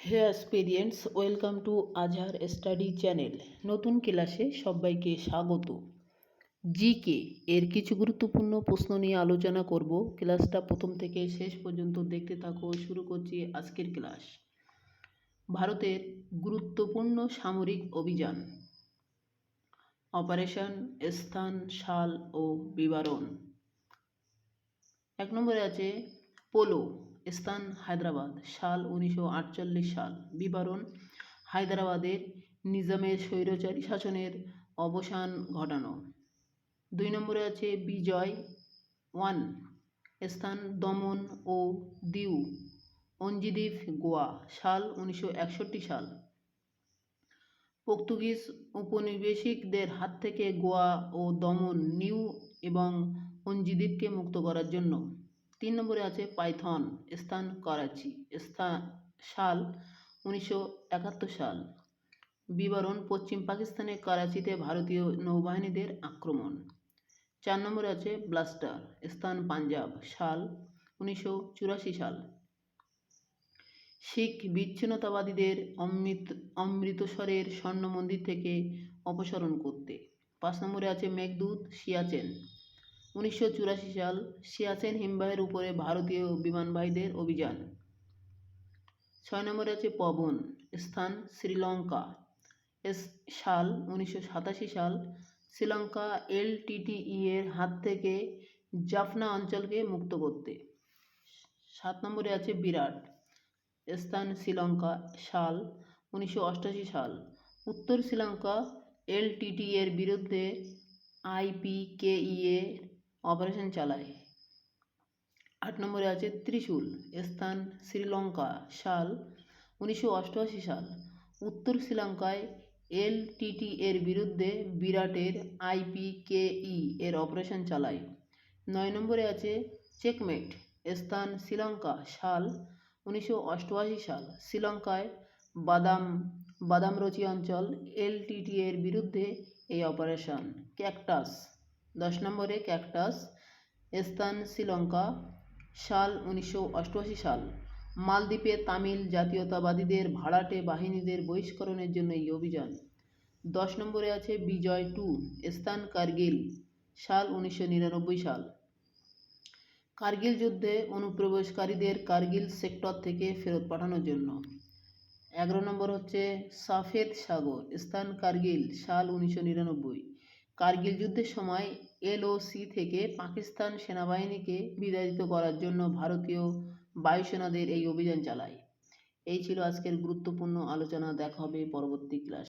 Hey experience, welcome to Azhar study channel. নতুন ক্লাসে সবাইকে স্বাগত। জিকে এর কিছু গুরুত্বপূর্ণ প্রশ্ন নিয়ে আলোচনা করব। ক্লাসটা প্রথম থেকে শেষ পর্যন্ত দেখতে থাকো, শুরু করছি আজকের ক্লাস। ভারতের গুরুত্বপূর্ণ সামরিক অভিযান। অপারেশন স্থান, সাল ও বিবরণ। এক নম্বরে আছে, পোলো। স্থান হায়দ্রাবাদ, সাল উনিশশো আটচল্লিশ সাল। বিবরণ হায়দ্রাবাদের নিজামের স্বৈরচারী শাসনের অবসান ঘটানো। দুই নম্বরে আছে বিজয় ওয়ান, স্থান দমন ও দিউ অঞ্জিদ্বীপ গোয়া, সাল উনিশশো একষট্টি সাল। পর্তুগিজ উপনিবেশিকদের হাত থেকে গোয়া ও দমন, নিউ এবং অঞ্জিদ্বীপকে মুক্ত করার জন্য। তিন নম্বরে আছে পাইথন, স্থান করাচি, স্থান, সাল, উনিশশো একাত্তর সাল। বিবরণ, পশ্চিম পাকিস্তানে করাচিতে ভারতীয় নৌবাহিনীদের আক্রমণ। চার নম্বরে আছে ব্লাস্টার, স্থান পাঞ্জাব, সাল, উনিশশো চুরাশি সাল। শিখ বিচ্ছিন্নতাবাদীদের অমৃত, অমৃতসরের স্বর্ণ মন্দির থেকে অপসারণ করতে। পাঁচ নম্বরে আছে মেঘদূত সিয়াচেন উনিশশো চুরাশি সাল সিয়াচেন হিমবাহের উপরে ভারতীয় বিমানবাহীদের অভিযান। ছয় নম্বরে আছে পবন, স্থান শ্রীলঙ্কা। সাল উনিশশো সাতাশি সাল শ্রীলঙ্কা এলটিটিই এর হাত থেকে জাফনা অঞ্চলকে মুক্ত করতে। সাত নম্বরে আছে বিরাট, স্থান শ্রীলঙ্কা সাল উনিশশো সাল। উত্তর শ্রীলঙ্কা এলটিটি এর বিরুদ্ধে আইপিকেইএ অপারেশন চালায়। আট নম্বরে আছে ত্রিশূল, স্থান শ্রীলঙ্কা, সাল উনিশশো অষ্টআশি সাল। উত্তর শ্রীলঙ্কায় এলটিটি এর বিরুদ্ধে বিরাটের আইপিকেই এর অপারেশন চালায়। নয় নম্বরে আছে চেকমেট, স্থান শ্রীলঙ্কা, সাল উনিশশো অষ্টআশি সাল। শ্রীলঙ্কায় বাদাম, বাদামরচি অঞ্চল এলটিটি এর বিরুদ্ধে এই অপারেশন। ক্যাকটাস দশ নম্বরে ক্যাকটাস স্থান শ্রীলঙ্কা, সাল উনিশশো অষ্টআশি সাল। মালদ্বীপে তামিল জাতীয়তাবাদীদের ভাড়াটে বাহিনীদের বহিষ্করণের জন্য এই অভিযান। দশ নম্বরে আছে বিজয় টু স্থান কার্গিল, সাল উনিশশো নিরানব্বই সাল। কার্গিল যুদ্ধে অনুপ্রবেশকারীদের কার্গিল সেক্টর থেকে ফেরত পাঠানোর জন্য। এগারো নম্বর হচ্ছে সাফেদ সাগর স্থান কার্গিল, সাল উনিশশো নিরানব্বই। কার্গিল যুদ্ধের সময় এলওসি থেকে পাকিস্তান সেনাবাহিনীকে বিতাড়িত করার জন্য ভারতীয় বায়ুসেনাদের এই অভিযান চালায়। এই ছিল আজকের গুরুত্বপূর্ণ আলোচনা। দেখা হবে পরবর্তী ক্লাস